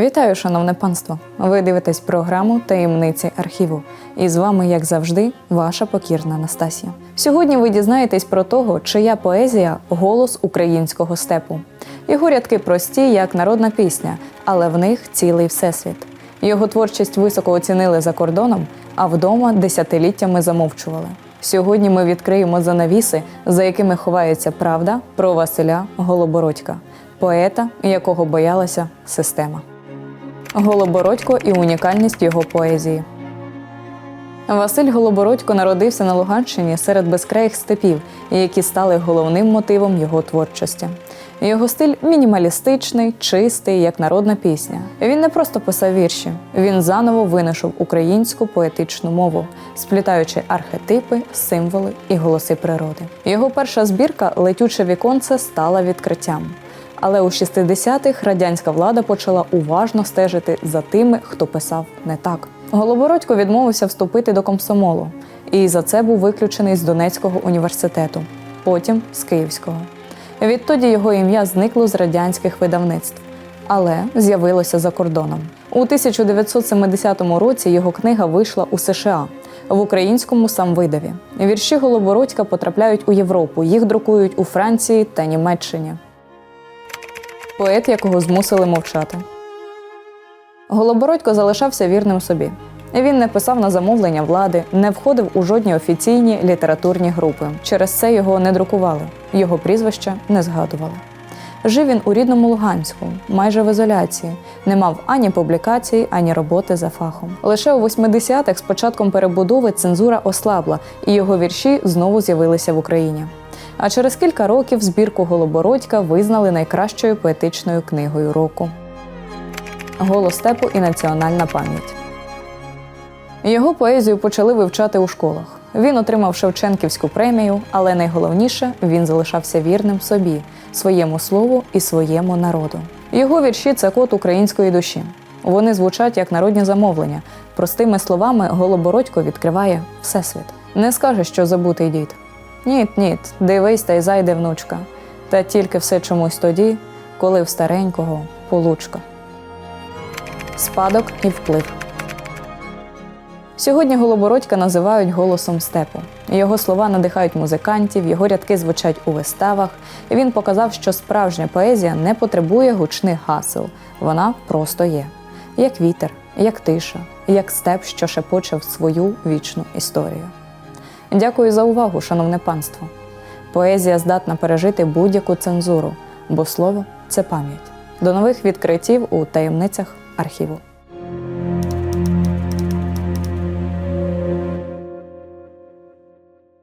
Вітаю, шановне панство! Ви дивитесь програму Таємниці архіву. І з вами, як завжди, ваша покірна Анастасія. Сьогодні ви дізнаєтесь про того, чия поезія голос українського степу. Його рядки прості, як народна пісня, але в них цілий всесвіт. Його творчість високо оцінили за кордоном, а вдома десятиліттями замовчували. Сьогодні ми відкриємо занавіси, за якими ховається правда про Василя Голобородька, поета, якого боялася система. Голобородько і унікальність його поезії. Василь Голобородько народився на Луганщині серед безкраїх степів, які стали головним мотивом його творчості. Його стиль мінімалістичний, чистий, як народна пісня. Він не просто писав вірші, він заново винайшов українську поетичну мову, сплітаючи архетипи, символи і голоси природи. Його перша збірка Летюче віконце стала відкриттям. Але у 60-х радянська влада почала уважно стежити за тими, хто писав не так. Голобородько відмовився вступити до комсомолу, і за це був виключений з Донецького університету, потім з Київського. Відтоді його ім'я зникло з радянських видавництв, але з'явилося за кордоном. У 1970 році його книга вийшла у США в українському самвидаві. Вірші Голобородька потрапляють у Європу. Їх друкують у Франції та Німеччині. Поет, якого змусили мовчати. Голобородько залишався вірним собі. Він не писав на замовлення влади, не входив у жодні офіційні літературні групи. Через це його не друкували, його прізвища не згадували. Жив він у рідному Луганську, майже в ізоляції, не мав ані публікацій, ані роботи за фахом. Лише у 80-х з початком перебудови цензура ослабла, і його вірші знову з'явилися в Україні. А через кілька років збірку Голобородька визнали найкращою поетичною книгою року. Голос степу і національна пам'ять. Його поезію почали вивчати у школах. Він отримав Шевченківську премію, але найголовніше він залишався вірним собі, своєму слову і своєму народу. Його вірші це код української душі. Вони звучать як народні замовлення. Простими словами, Голобородько відкриває всесвіт. Не скаже, що забутий дід. Ніт, ніт, дивись та й зайде внучка. Та тільки все чомусь тоді, коли в старенького получка. Спадок і вплив. Сьогодні Голобородька називають голосом степу. Його слова надихають музикантів, його рядки звучать у виставах. Він показав, що справжня поезія не потребує гучних гасел. Вона просто є, як вітер, як тиша, як степ, що шепоче свою вічну історію. Дякую за увагу, шановне панство. Поезія здатна пережити будь-яку цензуру, бо слово це пам'ять. До нових відкриттів у таємницях архіву.